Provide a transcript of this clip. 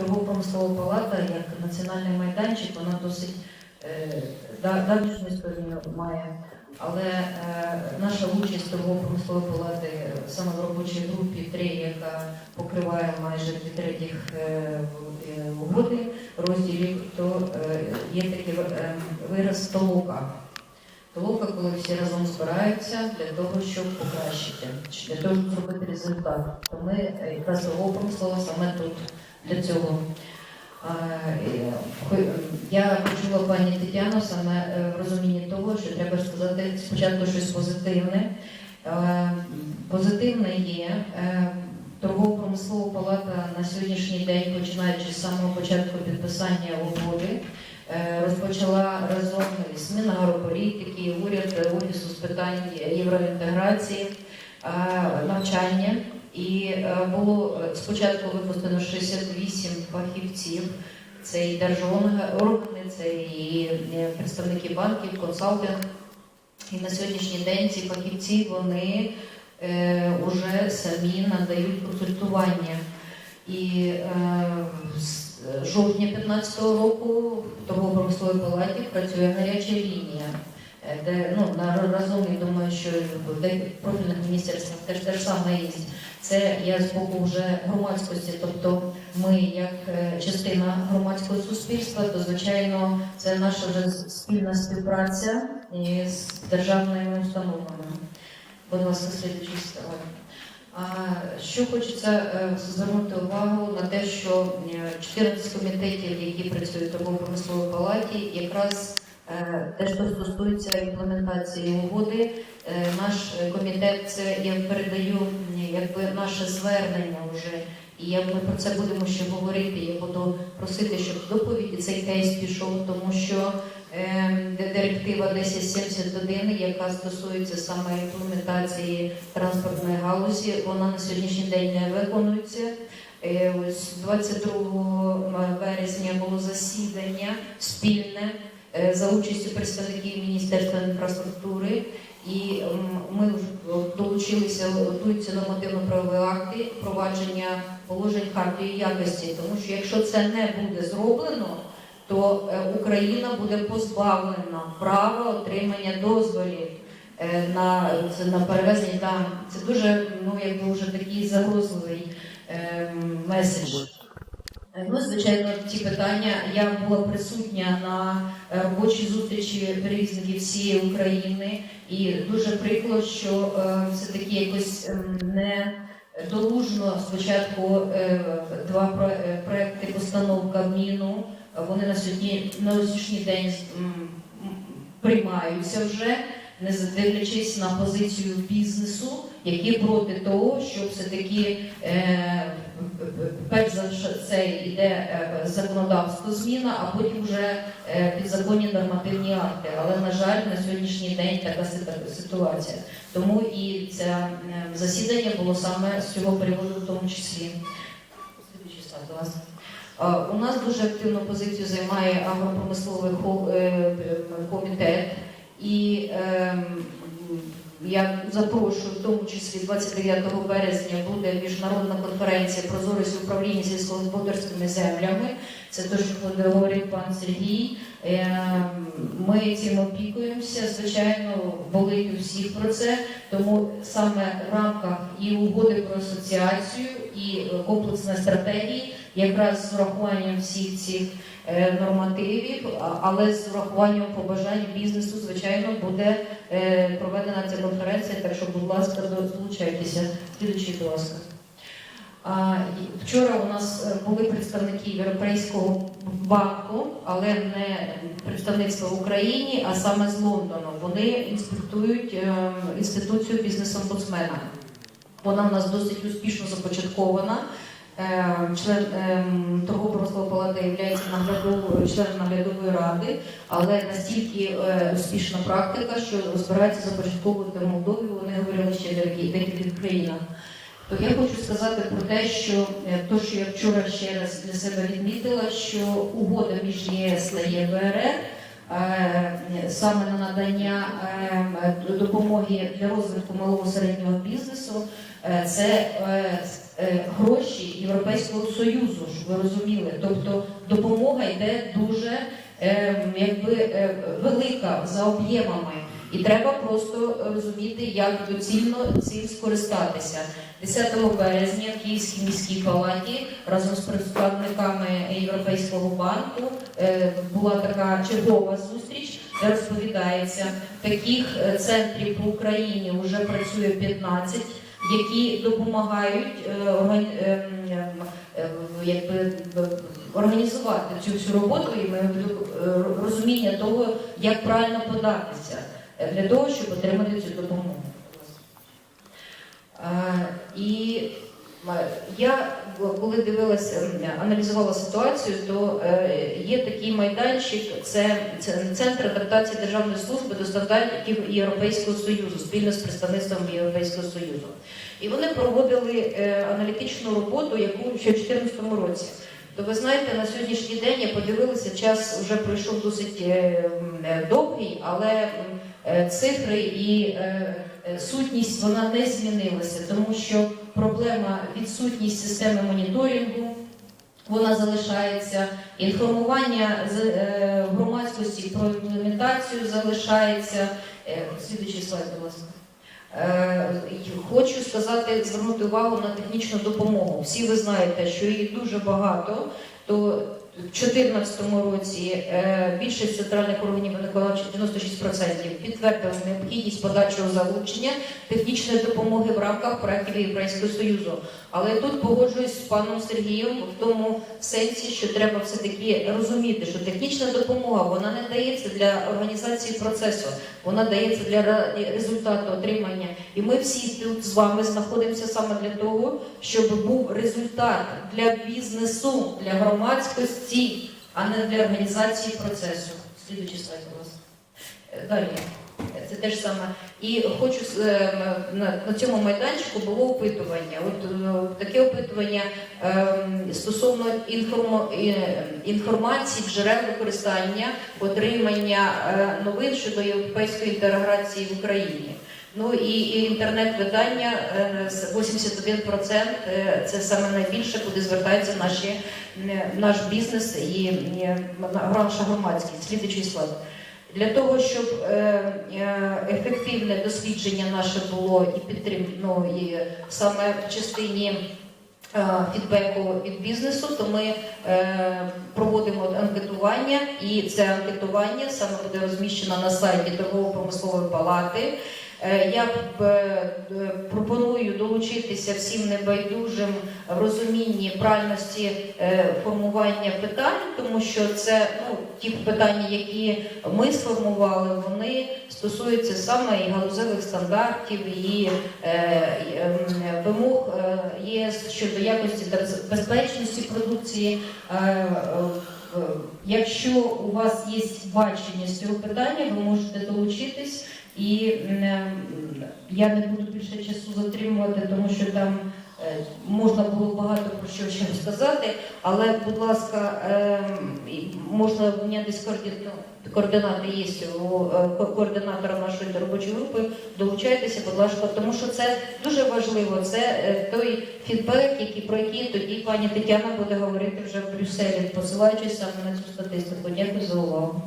торгово-промислова палата як національний майданчик, вона досить е, да- давнішню історію має. Але е, наша участь торгово-промислової палати саме в робочій групі 3, яка покриває майже дві третіх е, е, угоди розділів, то е, є такий е, вираз толока. Толока, коли всі разом збираються для того, щоб покращити, для того, щоб зробити результат. То ми е, якраз торгово-промислова саме тут для цього. Е, Я почула пані Тетяну саме е, в розумінні того, що треба сказати спочатку щось позитивне. Позитивне є. е, Торгово-промислова палата на сьогоднішній день, починаючи з самого початку підписання угоди, розпочала разом із Мінагрополітики, уряд офісу з питань євроінтеграції навчання. І е, було е, спочатку випустено 68 фахівців. Це і держоргани, це і е, представники банків, консалтинг. І на сьогоднішній день ці фахівці вони е, уже самі надають консультування. І е, з жовтня 2015 року в торгово-промисловій палаті працює гаряча лінія, е, де ну на разом профільних міністерствах теж те ж саме є. Це я з боку вже громадськості, тобто ми як е, частина громадського суспільства, то звичайно це наша вже спільна співпраця із державними установами. Будь ласка, слідчий. А що хочеться е, звернути увагу на те, що е, 14 комітетів, які працюють в торгово-промисловій палаті, якраз е, те, що стосується імплементації угоди, е, наш е, комітет це я передаю якби наше звернення вже. І як ми про це будемо ще говорити, я буду просити, щоб доповіді цей кейс пішов, тому що е, директива 1071, яка стосується саме імплементації транспортної галузі, вона на сьогоднішній день не виконується. Е, Ось 22 вересня було засідання спільне е, за участю представників Міністерства інфраструктури. І ми долучилися, готуються нормативно-правові акти впровадження положень хартії якості, тому що якщо це не буде зроблено, то е, Україна буде позбавлена права отримання дозволів е, на, на перевезення. Там це дуже ну якби вже такий загрозливий е, меседж. Е, Ну, звичайно, ці питання. Я була присутня на е, робочій зустрічі перевізників всієї України, і дуже прикро, що е, все таки якось ем, не долужно спочатку два про- проекти постанов Кабміну. Вони на сьогодні на сьогоднішній день приймаються вже, не дивлячись на позицію бізнесу, які проти того, щоб все таки е, перш за все йде е, законодавство зміна, а потім вже е, підзаконні нормативні акти. Але на жаль, на сьогоднішній день така ситуація. Тому і це засідання було саме з цього приводу, в тому числі. У нас дуже активну позицію займає агропромисловий комітет, я запрошую, в тому числі 29 березня буде міжнародна конференція прозорість управління сільськогосподарськими землями. Це те, що говорив пан Сергій. Ем, Ми цим опікуємося. Звичайно, болить у всіх про це. Тому саме в рамках і угоди про асоціацію, і комплексної стратегії, якраз з урахуванням всіх цих нормативів, але з урахуванням побажань бізнесу, звичайно, буде е, проведена ця конференція. Так що, будь ласка, долучайтеся. Слідуючий, будь ласка. Вчора у нас е, були представники Європейського банку, але не представництво в Україні, а саме з Лондону. Вони інспектують е, інституцію бізнес-омбудсмена. Вона в нас досить успішно започаткована. Е, Член е, торгово-промислової палати є наглядовою членом наглядової ради, але настільки е, успішна практика, що збирається започатковувати Молдові. Вони говорили ще деяких країнах. То я хочу сказати про те, що е, то, що я вчора ще раз для себе відмітила, що угода між ЄС та ЄБРР е, саме на надання допомоги для розвитку малого середнього бізнесу, це гроші Європейського Союзу, щоб ви розуміли. Тобто допомога йде дуже е, якби, е, велика за об'ємами. І треба просто розуміти, як доцільно цим скористатися. 10 березня в Київській міській палаті разом з представниками Європейського банку е, була така чергова зустріч, де розповідається, таких е, центрів по Україні вже працює 15, які допомагають е, ем, ем, е, якби, е, організувати цю всю роботу і ми розуміння того, як правильно податися е, для того, щоб отримати цю допомогу. Е, І е, я, коли дивилася, аналізувала ситуацію, то е, є такий майданчик, це, це Центр адаптації державної служби до стандартів Європейського Союзу спільно з представництвом Європейського Союзу. І вони проводили е, аналітичну роботу, яку ще в 2014 році. То ви знаєте, на сьогоднішній день я подивилася, час вже пройшов досить е, довгий, але цифри і сутність вона не змінилася, тому що проблема відсутність системи моніторингу. Вона залишається, інформування е, громадськості про імплементацію залишається. Е, Слідуючий слайд, будь ласка. Е, Хочу сказати, звернути увагу на технічну допомогу. Всі ви знаєте, що її дуже багато. То 2014 році е, більшість центральних органів виконавчих 96% підтвердили необхідність подальшого залучення технічної допомоги в рамках проєктів Європейського Союзу. Але тут погоджуюсь з паном Сергієм в тому сенсі, що треба все таки розуміти, що технічна допомога вона не дається для організації процесу, вона дається для результату отримання. І ми всі тут з вами знаходимося саме для того, щоб був результат для бізнесу, для громадськості, а не для організації процесу. Слідуючий слайд, у ласка. Е, Далі. Це те ж саме. І хочу е, на, цьому майданчику було опитування. От е, таке опитування е, стосовно е, інформації, джерел використання, отримання новин щодо європейської інтеграції в Україні. Ну і, інтернет-видання е, з 81% е, це саме найбільше, куди звертаються наші наш бізнес і, наша громадськість. Слідуючий слайд. Для того, щоб е, е, ефективне дослідження наше було і підтримано ну, і саме в частині е, фідбеку від бізнесу, то ми проводимо анкетування, і це анкетування саме буде розміщено на сайті торгово-промислової палати. Е, Я е, е, пропоную долучитися всім небайдужим в розумінні правильності формування питань, тому що це ну, ті питання, які ми сформували, вони стосуються саме і галузевих стандартів, і ем, вимог ЄС щодо якості та безпечності продукції. Якщо у вас є бачення з цього питання, ви можете долучитись. І я не буду більше часу затримувати, тому що там можна було багато про що ще сказати. Але, будь ласка, ем, можна у мене десь координа- координати є у е, координатора нашої робочої групи. Долучайтеся, будь ласка, тому що це дуже важливо. Це е, той фідбек, який про який тоді пані Тетяна буде говорити вже в Брюсселі, посилаючись саме на цю статистику. Дякую за увагу.